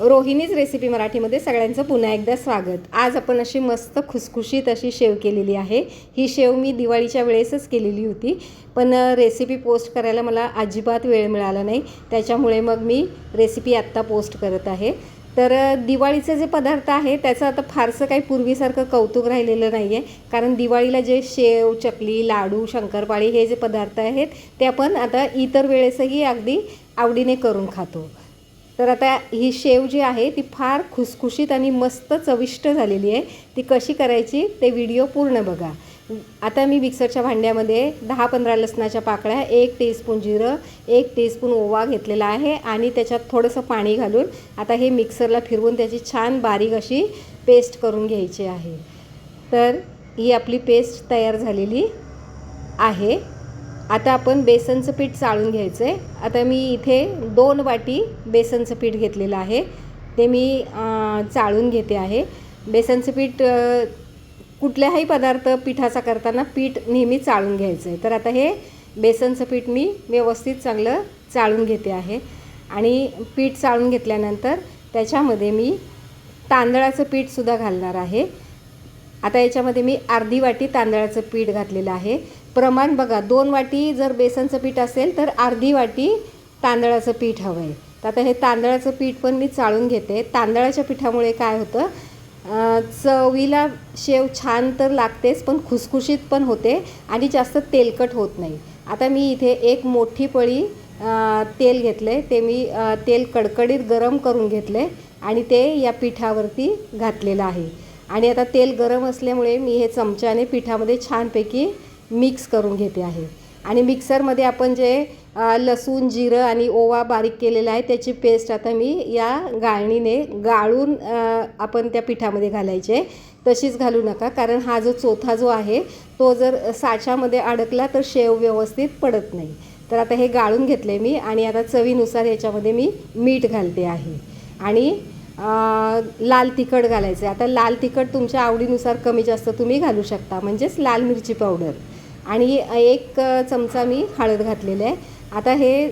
रोहिणीच recipe मराठीमध्ये सगळ्यांचं पुन्हा एकदा स्वागत. आज आपण अशी मस्त खुसखुशीत अशी शेव केलेली आहे. ही शेव मी दिवाळीच्या वेळेसच केलेली होती. पण रेसिपी पोस्ट करायला मला अजिबात वेळ मिळाला नाही. त्याच्यामुळे मग मी रेसिपी आत्ता पोस्ट करत आहे. तर दिवाळीचे जे पदार्थ आहे त्याचं आता फारसं काही पूर्वीसारखं कौतुक राहिलेलं नाही आहे कारण दिवाळीला जे शेव चकली लाडू शंकरपाळी हे जे पदार्थ आहेत ते आपण आता इतर वेळेसही अगदी आवडीने करून खातो. तर आता ही शेव जी आहे ती फार खुसखुशीत आणि मस्त चविष्ट झालेली आहे. ती कशी करायची ते व्हिडिओ पूर्ण बघा. आता मी मिक्सरच्या भांड्यामध्ये दहा पंधरा लसणाच्या पाकळ्या एक टीस्पून जिरं एक टीस्पून ओवा घेतलेला आहे आणि त्याच्यात थोडंसं पाणी घालून आता हे मिक्सरला फिरवून त्याची छान बारीक अशी पेस्ट करून घ्यायची आहे. तर ही आपली पेस्ट तयार झालेली आहे. आता आपण बेसनचं पीठ चाळून घ्यायचं आहे आता मी इथे दोन वाटी बेसनचं पीठ घेतलेलं आहे. ते मी चाळून घेते आहे. बेसनचं पीठ कुठल्याही पदार्थ पिठाचा करताना पीठ नेहमी चाळून घ्यायचं आहे तर आता हे बेसनचं पीठ मी व्यवस्थित चांगलं चाळून घेते आहे. आणि पीठ चाळून घेतल्यानंतर त्याच्यामध्ये मी तांदळाचं पीठसुद्धा घालणार आहे. आता याच्यामध्ये मी अर्धी वाटी तांदळाचं पीठ घातलेलं आहे. प्रमाण बघा दोन वाटी जर बेसनचं पीठ असेल तर अर्धी वाटी तांदळाचं पीठ हवं आहे तर आता हे तांदळाचं पीठ पण मी चाळून घेते. तांदळाच्या पिठामुळे काय होतं चवीला शेव छान तर लागतेच पण खुसखुशीत पण होते आणि जास्त तेलकट होत नाही. आता मी इथे एक मोठी पळी तेल तेल घेतले ते मी तेल कडकडीत गरम करून घेतले आणि ते या पिठावरती घातलेलं आहे. आणि आता तेल गरम असल्यामुळे मी हे चमच्याने पिठामध्ये छानपैकी मिक्स करून घेते आहे. आणि मिक्सरमध्ये आपण जे लसूण जिरं आणि ओवा बारीक केलेला आहे त्याची पेस्ट आता मी या गाळणीने गाळून आपण त्या पिठामध्ये घालायचे. तशीच घालू नका कारण हा जो चोथा जो आहे तो जर साच्यामध्ये अडकला तर शेव व्यवस्थित पडत नाही. तर आता हे गाळून घेतले मी आणि आता चवीनुसार याच्यामध्ये मी मीठ घालते आहे. आणि लाल तिखट घालायचं आहे आता लाल तिखट तुमच्या आवडीनुसार कमी जास्त तुम्ही घालू शकता म्हणजेच लाल मिरची पावडर. आणि एक चमचा मी हळद घातलेली आहे. आता हे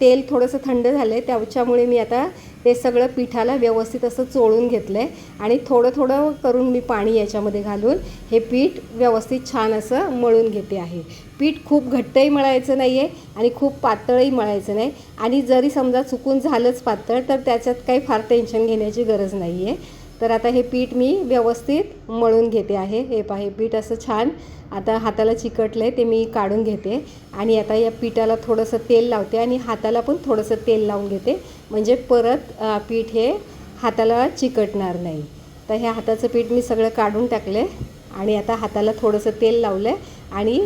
तेल थोडंसं थंड झालं आहे त्याच्यामुळे मी आता ते सगळं पिठाला व्यवस्थित असं चोळून घेतलं आहे आणि थोडं थोडं करून मी पाणी याच्यामध्ये घालून हे पीठ व्यवस्थित छान असं मळून घेते आहे. पीठ खूप घट्टही मळायचं नाही आहे आणि खूप पातळही मळायचं नाही. आणि जरी समजा चुकून झालंच पातळ तर त्याच्यात काही फार टेन्शन घेण्याची गरज नाही आहे तर आता हे पीठ मी व्यवस्थित मळून घेते आहे. हे पहा हे पीठ असं छान आता हाताला चिकटलं आहे ते मी काढून घेते. आणि आता या पिठाला थोडंसं तेल लावते आणि हाताला पण थोडंसं तेल लावून घेते. म्हणजे परत पीठ हे हाताला चिकटणार नाही. तर हे हाताचं पीठ मी सगळं काढून टाकले आणि आता हाताला थोडंसं तेल लावलं आहे आणि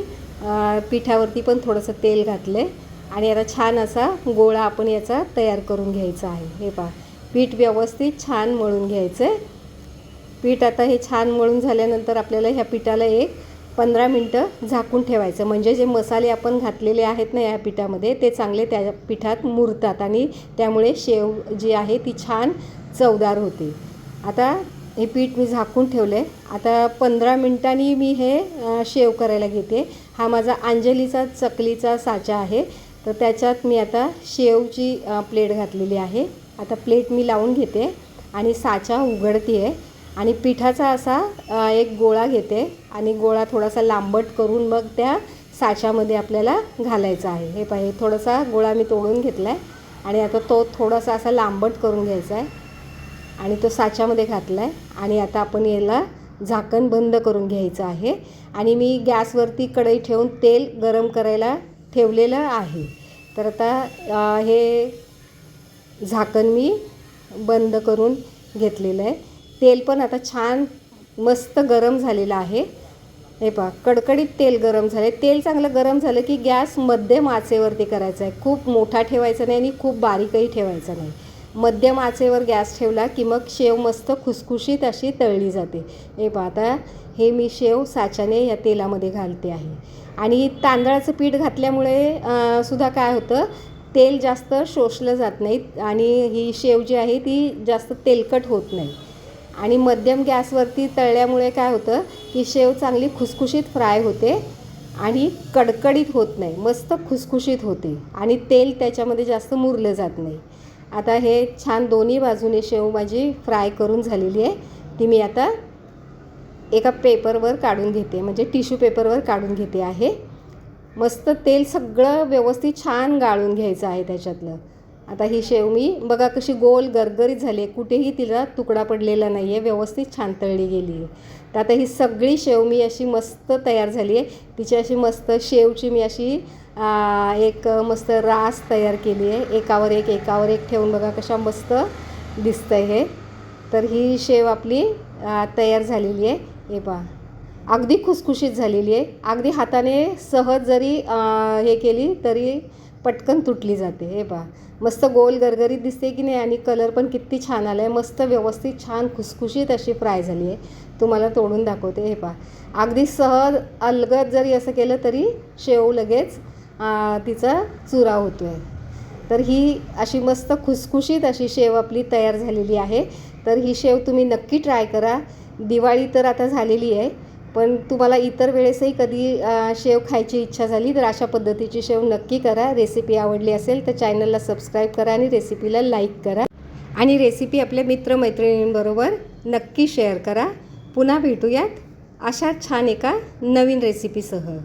पिठावरती पण थोडंसं तेल घातलं. आहे आणि आता छान असा गोळा आपण याचा तयार करून घ्यायचा आहे. हे पहा पीठ व्यवस्थित छान मळून घ्यायचं. आहे पीठ आता हे छान मळून झाल्यानंतर आपल्याला ह्या पिठाला एक पंधरा मिनटं झाकून ठेवायचं. म्हणजे जे मसाले आपण घातलेले आहेत ना या पिठामध्ये ते चांगले त्या पिठात मुरतात आणि त्यामुळे शेव जी आहे ती छान चवदार होते. आता हे पीठ मी झाकून ठेवलं आहे आता पंधरा मिनटांनी मी हे शेव करायला घेते. हा माझा अंजलीचा चकलीचा साचा आहे. तर त्याच्यात मी आता शेवची प्लेट घातलेली आहे. आता प्लेट मी लावून घेते आणि साचा उघडते आहे आणि पिठाचा असा एक गोळा घेते आणि गोळा थोडासा लांबट करून मग त्या साच्यामध्ये आपल्याला घालायचा आहे. हे पाहिजे थोडासा गोळा मी तोडून घेतला आहे आणि आता तो थोडासा असा लांबट करून घ्यायचा आहे. आणि तो साच्यामध्ये घातला आहे आणि आता आपण याला झाकण बंद करून घ्यायचं आहे. आणि मी गॅसवरती कढई ठेवून तेल गरम करायला ठेवलेलं आहे. तर आता हे झाकण मी बंद करून घेतलेलं आहे. तेल पण आता छान मस्त गरम झालेलं आहे. हे पहा कडकडीत तेल गरम झाले तेल चांगलं गरम झालं की गॅस मध्यम आचेवरती करायचा आहे. खूप मोठा ठेवायचा नाही आणि खूप बारीकही ठेवायचा नाही. मध्यम आचेवर गॅस ठेवला की मग शेव मस्त खुसखुशीत अशी तळली जाते. हे पहा आता हे मी शेव साच्याने या तेलामध्ये घालते आहे. आणि तांदळाचं पीठ घातल्यामुळे सुद्धा काय होतं तेल जास्त शोषलं जात नाही आणि ही शेव जी आहे ती जास्त तेलकट होत नाही. आणि मध्यम गॅसवरती तळल्यामुळे काय होतं की शेव चांगली खुसखुशीत फ्राय होते आणि कडकडीत होत नाही मस्त खुसखुशीत होते आणि तेल त्याच्यामध्ये जास्त मुरलं जात नाही. आता हे छान दोन्ही बाजूने शेव माझी फ्राय करून झालेली आहे. ती मी आता एका पेपरवर काढून घेते म्हणजे टिश्यू पेपरवर काढून घेते आहे. मस्त तेल सगळं व्यवस्थित छान गाळून घ्यायचं आहे त्याच्यातलं. आता ही शेव मी बघा कशी गोल गरगरीत झाली आहे. कुठेही तिला तुकडा पडलेला नाही आहे व्यवस्थित छान तळली गेली आहे. तर आता ही सगळी शेव मी अशी मस्त तयार झाली आहे. तिची अशी मस्त शेवची मी अशी एक मस्त रास तयार केली आहे. एकावर एक एकावर एक ठेवून बघा कशा मस्त दिसतं आहे हे. तर ही शेव आपली तयार झालेली आहे. हे पहा. अगदी खुसखुशीत झालेली आहे. अगदी हाताने सहज जरी हे केली तरी पटकन तुटली जाते. हे पहा. मस्त गोल गरगरीत दिसते की नाही आणि कलर पण किती छान आला आहे मस्त व्यवस्थित छान खुसखुशीत अशी फ्राय झाली आहे. तुम्हाला तोडून दाखवते. हे पहा. अगदी सहज अलगद जरी असं केलं तरी शेव लगेच तिचा चुरा होतो आहे तर ही अशी मस्त खुसखुशीत अशी शेव आपली तयार झालेली आहे. तर ही शेव तुम्ही नक्की ट्राय करा. दिवाळी तर आता झालेली आहे. पण तुम्हाला इतर वेळेसही कधी शेव खायची इच्छा झाली तर अशा पद्धतीची शेव नक्की करा. रेसिपी आवडली असेल तर चॅनलला सबस्क्राईब करा आणि रेसिपीला लाईक करा. आणि रेसिपी आपल्या मित्रमैत्रिणींबरोबर नक्की शेअर करा. पुन्हा भेटूयात अशा छान एका नवीन रेसिपीसह.